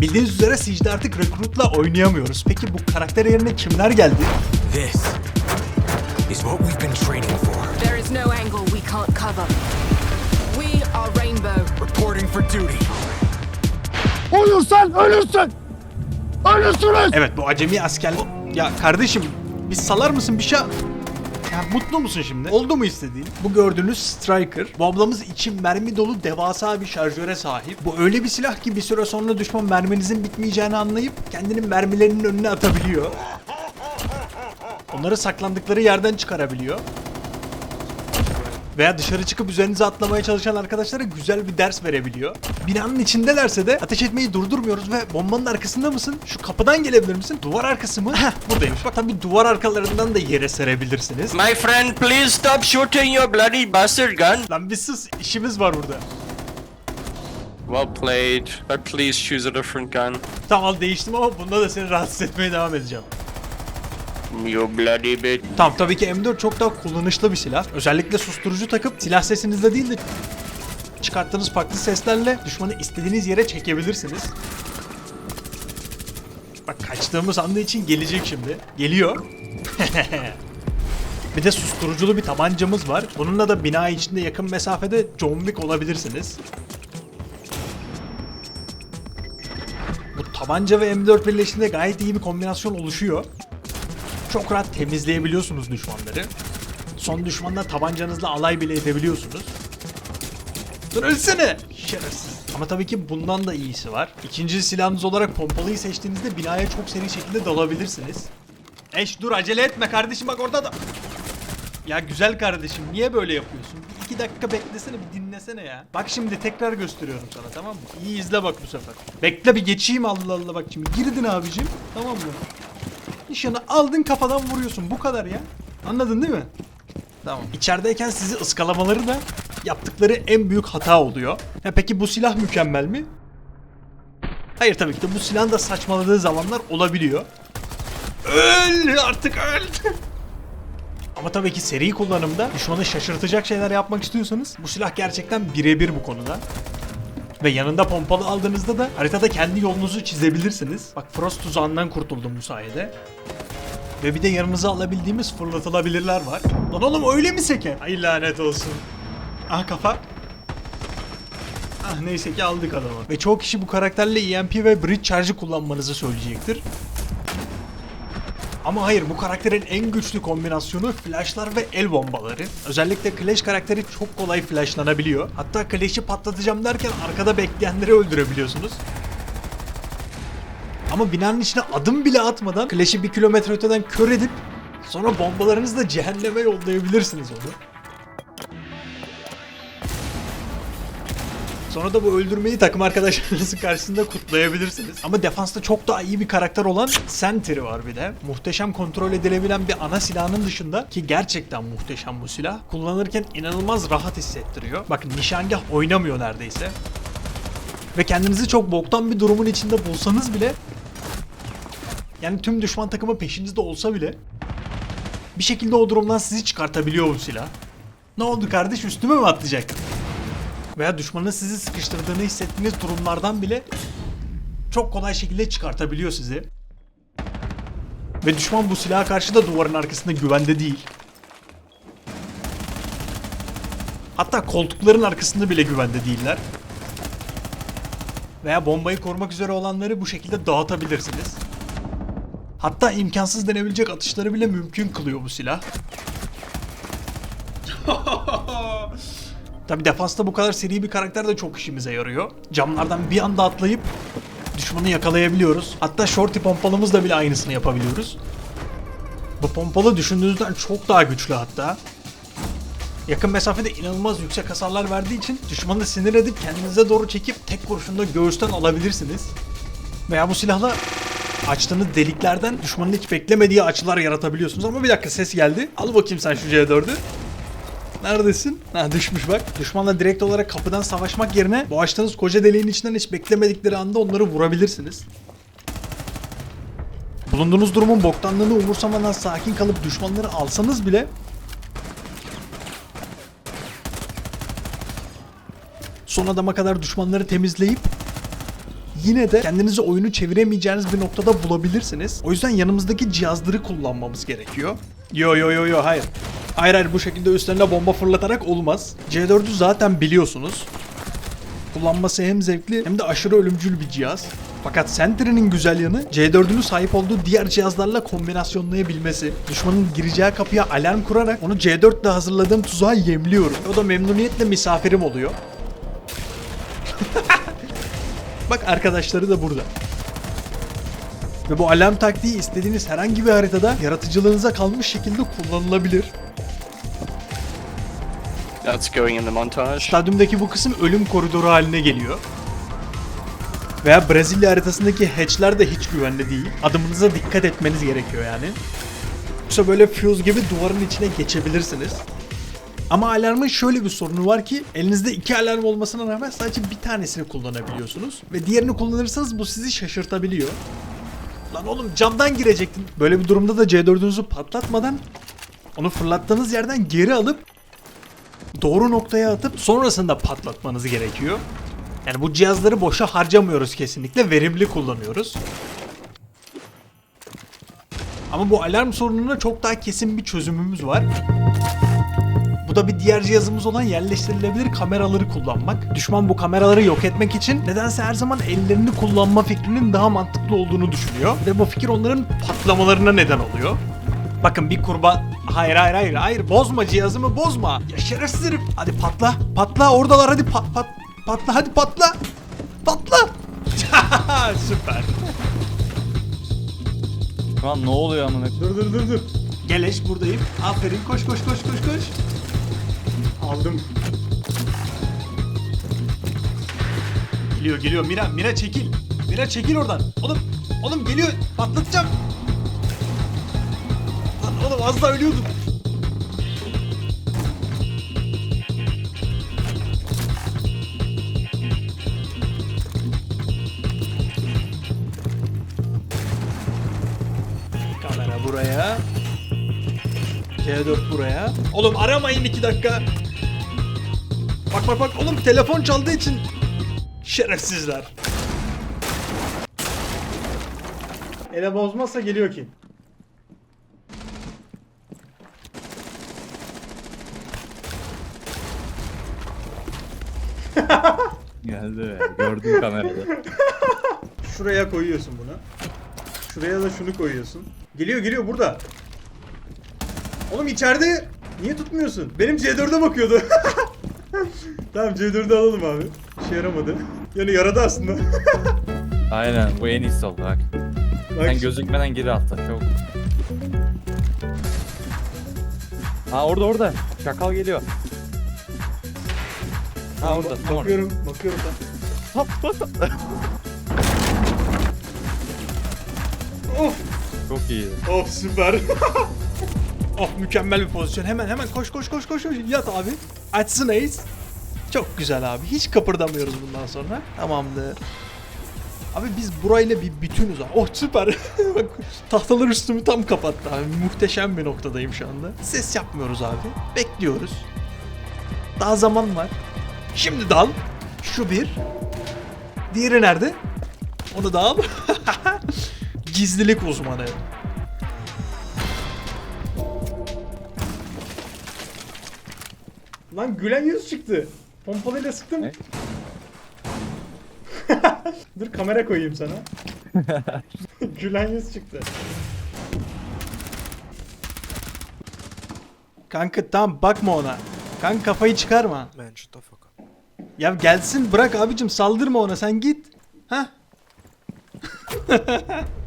Bildiğiniz üzere Siege'de artık Recruit'la oynayamıyoruz. Peki bu karakter yerine kimler geldi? This is what we've been training for. There is no angle we can't cover. We are Rainbow. Reporting for duty. Ölürsen ölürsün. Ölürsünüz. Evet bu acemi asker... Ya kardeşim bir salar mısın bir şey... Ya mutlu musun şimdi? Oldu mu istediğin? Bu gördüğünüz Striker. Bu ablamız için mermi dolu devasa bir şarjöre sahip. Bu öyle bir silah ki bir süre sonra düşman merminizin bitmeyeceğini anlayıp kendinin mermilerinin önüne atabiliyor. Onları saklandıkları yerden çıkarabiliyor. Veya dışarı çıkıp üzerinize atlamaya çalışan arkadaşlara güzel bir ders verebiliyor. Binanın içindelerse de ateş etmeyi durdurmuyoruz ve bombanın arkasında mısın? Şu kapıdan gelebilir misin? Duvar arkası mı? Heh buradaymış. Bak tabii duvar arkalarından da yere serebilirsiniz. My friend, please stop shooting your bloody bastard gun. Lan bir sus işimiz var burada. Well played, but please choose a different gun. Tamam değiştim ama bunda da seni rahatsız etmeye devam edeceğim. You bloody bitch. Tamam tabii ki M4 çok daha kullanışlı bir silah. Özellikle susturucu takıp silah sesinizle değil de çıkarttığınız farklı seslerle düşmanı istediğiniz yere çekebilirsiniz. Bak kaçtığımız anda için gelecek şimdi. Geliyor. bir de susturuculu bir tabancamız var. Bununla da bina içinde yakın mesafede John Wick olabilirsiniz. Bu tabanca ve M4 birleştiğinde gayet iyi bir kombinasyon oluşuyor. Çok rahat temizleyebiliyorsunuz düşmanları. Son düşmanla tabancanızla alay bile edebiliyorsunuz. Dur ölsene! Şerefsiz. Ama tabii ki bundan da iyisi var. İkinci silahınız olarak pompalıyı seçtiğinizde binaya çok seri şekilde dalabilirsiniz. Eş dur acele etme kardeşim bak orada da... Ya güzel kardeşim niye böyle yapıyorsun? Bir iki dakika beklesene bir dinlesene ya. Bak şimdi tekrar gösteriyorum sana tamam mı? İyi izle bak bu sefer. Bekle bir geçeyim Allah Allah bak şimdi. Girdin abicim tamam mı? Nişanı aldın kafadan vuruyorsun. Bu kadar ya. Anladın değil mi? Tamam. İçerideyken sizi ıskalamaları da yaptıkları en büyük hata oluyor. Ya peki bu silah mükemmel mi? Hayır tabii ki de bu silahın da saçmaladığı zamanlar olabiliyor. Öl artık öl. Ama tabii ki seri kullanımda düşmanı şaşırtacak şeyler yapmak istiyorsanız bu silah gerçekten birebir bu konuda. Ve yanında pompalı aldığınızda da haritada kendi yolunuzu çizebilirsiniz. Bak Frost tuzağından kurtuldum bu sayede. Ve bir de yanımıza alabildiğimiz fırlatılabilirler var. Lan oğlum öyle mi seker? Ay lanet olsun. Ah kafa. Ah neyse ki aldık adamı. Ve çoğu kişi bu karakterle EMP ve Bridge Charge'ı kullanmanızı söyleyecektir. Ama hayır bu karakterin en güçlü kombinasyonu flashlar ve el bombaları. Özellikle Clash karakteri çok kolay flashlanabiliyor. Hatta Clash'i patlatacağım derken arkada bekleyenleri öldürebiliyorsunuz. Ama binanın içine adım bile atmadan Clash'i bir kilometre öteden kör edip sonra bombalarınızla cehenneme yollayabilirsiniz onu. Sonra da bu öldürmeyi takım arkadaşlarınızın karşısında kutlayabilirsiniz. Ama defansta çok daha iyi bir karakter olan Sentry var bir de. Muhteşem kontrol edilebilen bir ana silahının dışında ki gerçekten muhteşem bu silah. Kullanırken inanılmaz rahat hissettiriyor. Bakın nişangah oynamıyor neredeyse. Ve kendinizi çok boktan bir durumun içinde bulsanız bile yani tüm düşman takımı peşinizde olsa bile bir şekilde o durumdan sizi çıkartabiliyor bu silah. Ne oldu kardeş üstüme mi atlayacak? Veya düşmanın sizi sıkıştırdığını hissettiğiniz durumlardan bile çok kolay şekilde çıkartabiliyor sizi. Ve düşman bu silaha karşı da duvarın arkasında güvende değil. Hatta koltukların arkasında bile güvende değiller. Veya bombayı korumak üzere olanları bu şekilde dağıtabilirsiniz. Hatta imkansız denebilecek atışları bile mümkün kılıyor bu silah. Tabi defansta bu kadar seri bir karakter de çok işimize yarıyor. Camlardan bir anda atlayıp düşmanı yakalayabiliyoruz. Hatta shorty pompalımızla bile aynısını yapabiliyoruz. Bu pompalı düşündüğünüzden çok daha güçlü hatta. Yakın mesafede inanılmaz yüksek hasarlar verdiği için düşmanı sinir edip kendinize doğru çekip tek kurşunda göğüsten alabilirsiniz. Veya bu silahla açtığınız deliklerden düşmanın hiç beklemediği açılar yaratabiliyorsunuz. Ama bir dakika ses geldi. Al bakayım sen şu C4'ü. Neredesin? Ha düşmüş bak. Düşmanla direkt olarak kapıdan savaşmak yerine bu koca deliğin içinden hiç beklemedikleri anda onları vurabilirsiniz. Bulunduğunuz durumun boktanlığını umursamadan sakin kalıp düşmanları alsanız bile son adama kadar düşmanları temizleyip yine de kendinizi oyunu çeviremeyeceğiniz bir noktada bulabilirsiniz. O yüzden yanımızdaki cihazları kullanmamız gerekiyor. Yo yo yo yo hayır. Hayır hayır bu şekilde üstlerine bomba fırlatarak olmaz. C4'ü zaten biliyorsunuz. Kullanması hem zevkli hem de aşırı ölümcül bir cihaz. Fakat Sentry'nin güzel yanı C4'ünü sahip olduğu diğer cihazlarla kombinasyonlayabilmesi. Düşmanın gireceği kapıya alarm kurarak onu C4 ile hazırladığım tuzağa yemliyorum. O da memnuniyetle misafirim oluyor. Bak arkadaşları da burada. Ve bu alarm taktiği istediğiniz herhangi bir haritada yaratıcılığınıza kalmış şekilde kullanılabilir. That's going in the montage. Stadyumdaki bu kısım ölüm koridoru haline geliyor. Veya Brezilya haritasındaki hatchler de hiç güvenli değil. Adımınıza dikkat etmeniz gerekiyor yani. Yoksa böyle fuse gibi duvarın içine geçebilirsiniz. Ama alarmın şöyle bir sorunu var ki elinizde iki alarm olmasına rağmen sadece bir tanesini kullanabiliyorsunuz. Ve diğerini kullanırsanız bu sizi şaşırtabiliyor. Lan oğlum camdan girecektin. Böyle bir durumda da C4'ünüzü patlatmadan onu fırlattığınız yerden geri alıp doğru noktaya atıp sonrasında patlatmanız gerekiyor. Yani bu cihazları boşa harcamıyoruz kesinlikle. Verimli kullanıyoruz. Ama bu alarm sorununa çok daha kesin bir çözümümüz var. Bu da bir diğer cihazımız olan yerleştirilebilir kameraları kullanmak. Düşman bu kameraları yok etmek için nedense her zaman ellerini kullanma fikrinin daha mantıklı olduğunu düşünüyor. Ve bu fikir onların patlamalarına neden oluyor. Bakın bir kurban... Hayır hayır hayır hayır bozma cihazımı bozma. Ya şerefsiz herif. Hadi patla patla oradalar hadi pat pat patla hadi patla. Patla. Süper. Lan ne oluyor amına? Dur dur dur dur. Geleş buradayım. Aferin koş koş koş koş koş. Aldım. Geliyor geliyor Mira Mira çekil. Mira çekil oradan. Oğlum oğlum geliyor patlatacağım. Oğlum az daha ölüyordum. Kamera buraya. C4 buraya. Oğlum aramayın iki dakika. Bak bak bak oğlum telefon çaldığı için şerefsizler. Ele bozmazsa geliyor ki. Geldi. Gördüm kamerada. Şuraya koyuyorsun bunu. Şuraya da şunu koyuyorsun. Geliyor geliyor burada. Oğlum içeride niye tutmuyorsun? Benim C4'e bakıyordu. tamam C4'ü alalım abi. İşe yaramadı. Yani yaradı aslında. Aynen bu en iyisi oldu bak. Bak Sen gözükmeden geri atla çok. Ha orada orada. Şakal geliyor. Ha orada tam orada. Bakıyorum, bakıyorum da. of, Çok iyi. of süper. of mükemmel bir pozisyon. Hemen hemen koş koş koş koş. koş. Yat abi. Açsın Ace. Çok güzel abi. Hiç kıpırdamıyoruz bundan sonra. Tamamdır. Abi biz burayla bir bütünüz abi. Oh süper. Bak tahtalar üstümü tam kapattı abi. Muhteşem bir noktadayım şu anda. Ses yapmıyoruz abi. Bekliyoruz. Daha zaman var. Şimdi dal. Şu bir. Diğeri nerede? Onu da al. Gizlilik uzmanı. Lan gülen yüz çıktı. Pompalıyla sıktım. Ne? Dur kamera koyayım sana. gülen yüz çıktı. Kanka tamam bakma ona. Kanka kafayı çıkarma. Man, shut the fuck. Ya gelsin bırak abicim saldırma ona sen git. Ha?